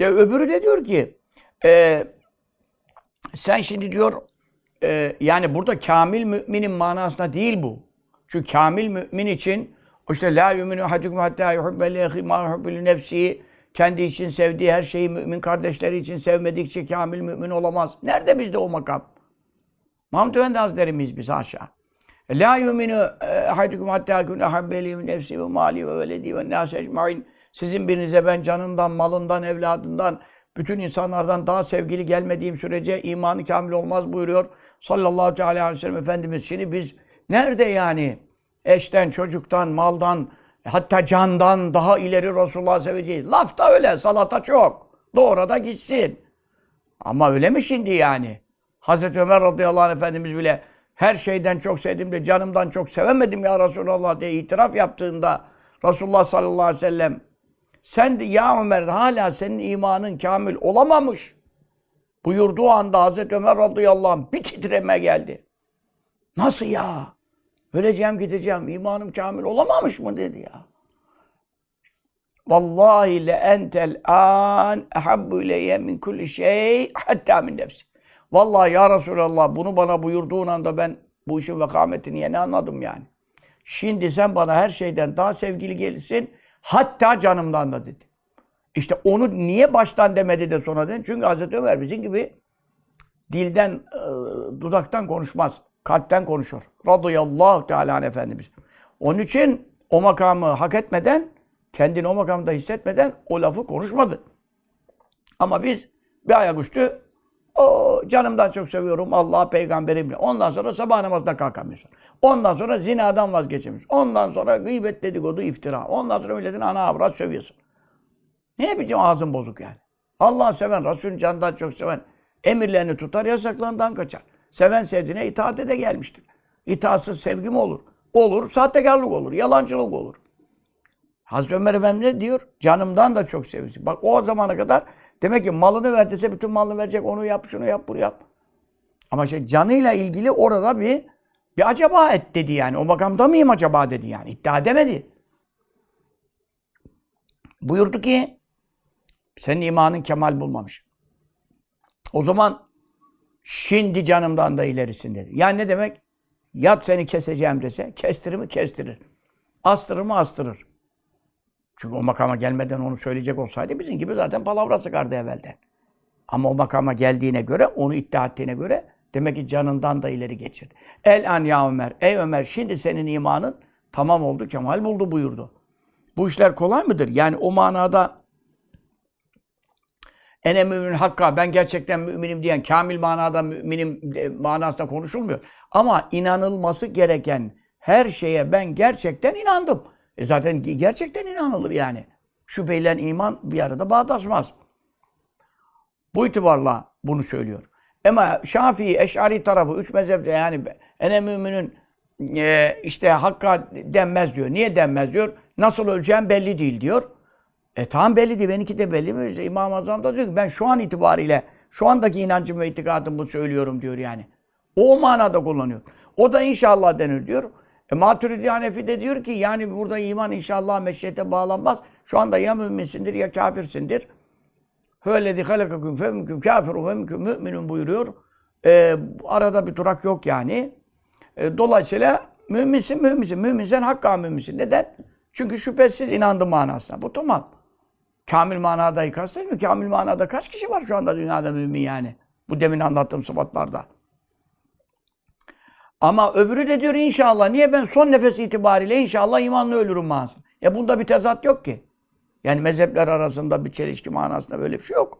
E, öbürü de diyor ki e, sen şimdi diyor e, yani burada kamil müminin manasında değil bu. Çünkü kamil mümin için işte la yuminu hadukum hatta yuhibbe li ma nefsihi kendi için sevdiği her şeyi mümin kardeşleri için sevmedikçe kamil mümin olamaz. Nerede bizde o makam? Mahmud Efendi Hazretlerimiz biz aşağı. La yuminu hadukum hatta yakun ahabbe li min nefsi ve mali ve veledi ve nâs ecmaîn. Sizin birinize ben canından, malından, evladından, bütün insanlardan daha sevgili gelmediğim sürece imanı kamil olmaz buyuruyor. Sallallahu aleyhi ve sellem Efendimiz. Şimdi biz nerede yani? Eşten, çocuktan, maldan, hatta candan daha ileri Resulullah seveceğiz. Lafta öyle, salata çok. Doğru da gitsin. Ama öyle mi şimdi yani? Hazreti Ömer radıyallahu anh Efendimiz bile her şeyden çok sevdim de canımdan çok sevemedim ya Resulallah diye itiraf yaptığında Resulullah sallallahu aleyhi ve sellem sen de ya Ömer hala senin imanın kamil olamamış. Buyurduğu anda Hazreti Ömer radıyallahu anh bir titreme geldi. Nasıl ya? Öleceğim gideceğim. imanım kamil olamamış mı dedi ya. Vallahi le entel an ehabbu ileyye min kulli şey hatta min nefsi. Vallahi ya Resulallah bunu bana buyurduğun anda ben bu işin vekametini yeni anladım yani. Şimdi sen bana her şeyden daha sevgili gelirsin. Hatta canımdan da dedi. İşte onu niye baştan demedi de sonra dedi. Çünkü Hazreti Ömer bizim gibi dilden, e, dudaktan konuşmaz. Kalpten konuşur. Radıyallahu Teala Efendimiz. Onun için o makamı hak etmeden, kendini o makamda hissetmeden o lafı konuşmadı. Ama biz bir ayaküstü o canımdan çok seviyorum Allah peygamberimle. Ondan sonra sabah namazda kalkamıyorsun. Ondan sonra zinadan vazgeçemiyorsun. Ondan sonra gıybet dedikodu iftira. Ondan sonra milletin ana avrat sövüyorsun. Ne biçim ağzın bozuk yani. Allah seven, Resulün candan çok seven emirlerini tutar, yasaklarından kaçar. Seven sevdiğine itaat ede gelmiştir. İtaatsız sevgi mi olur? Olur, sahtekarlık olur, yalancılık olur. Hazreti Ömer Efendimiz ne diyor? Canımdan da çok seviyorsun. Bak o zamana kadar demek ki malını verdiyse bütün malını verecek. Onu yap, şunu yap, bunu yap. Ama şey canıyla ilgili orada bir bir acaba et dedi yani. O makamda mıyım acaba dedi yani. İddia edemedi. Buyurdu ki senin imanın kemal bulmamış. O zaman şimdi canımdan da ilerisin dedi. Yani ne demek? Yat seni keseceğim dese kestirir mi? Kestirir. Astırır mı? Astırır. Çünkü o makama gelmeden onu söyleyecek olsaydı bizim gibi zaten palavra sıkardı evvelden. Ama o makama geldiğine göre, onu iddia ettiğine göre demek ki canından da ileri geçir. El an ya Ömer. Ey Ömer şimdi senin imanın tamam oldu, kemal buldu buyurdu. Bu işler kolay mıdır? Yani o manada ene mümin hakka ben gerçekten müminim diyen kamil manada müminim e, manasında konuşulmuyor. Ama inanılması gereken her şeye ben gerçekten inandım. E zaten gerçekten inanılır yani. Şüpheyle iman bir arada bağdaşmaz. Bu itibarla bunu söylüyor. Ama Şafii, Eş'ari tarafı, üç mezhepte yani ene müminin e, işte hakka denmez diyor. Niye denmez diyor? Nasıl öleceğim belli değil diyor. E tamam belli değil. Benimki de belli mi? İmam-ı Azam da diyor ki ben şu an itibariyle şu andaki inancım ve itikadımı söylüyorum diyor yani. O manada kullanıyor. O da inşallah denir diyor. E, Maturidi Hanefi de diyor ki yani burada iman inşallah meşriyete bağlanmaz. Şu anda ya müminsindir ya kafirsindir. Höledi halakakum femküm kafirun femküm müminun buyuruyor. E, arada bir durak yok yani. E, dolayısıyla müminsin müminsin. Müminsen hakka müminsin. Neden? Çünkü şüphesiz inandı manasına. Bu tamam. Kamil manada kastet mi? Kamil manada kaç kişi var şu anda dünyada mümin yani? Bu demin anlattığım sıfatlarda. Ama öbürü de diyor inşallah. Niye ben son nefes itibariyle inşallah imanla ölürüm manasında. E bunda bir tezat yok ki. Yani mezhepler arasında bir çelişki manasında böyle bir şey yok.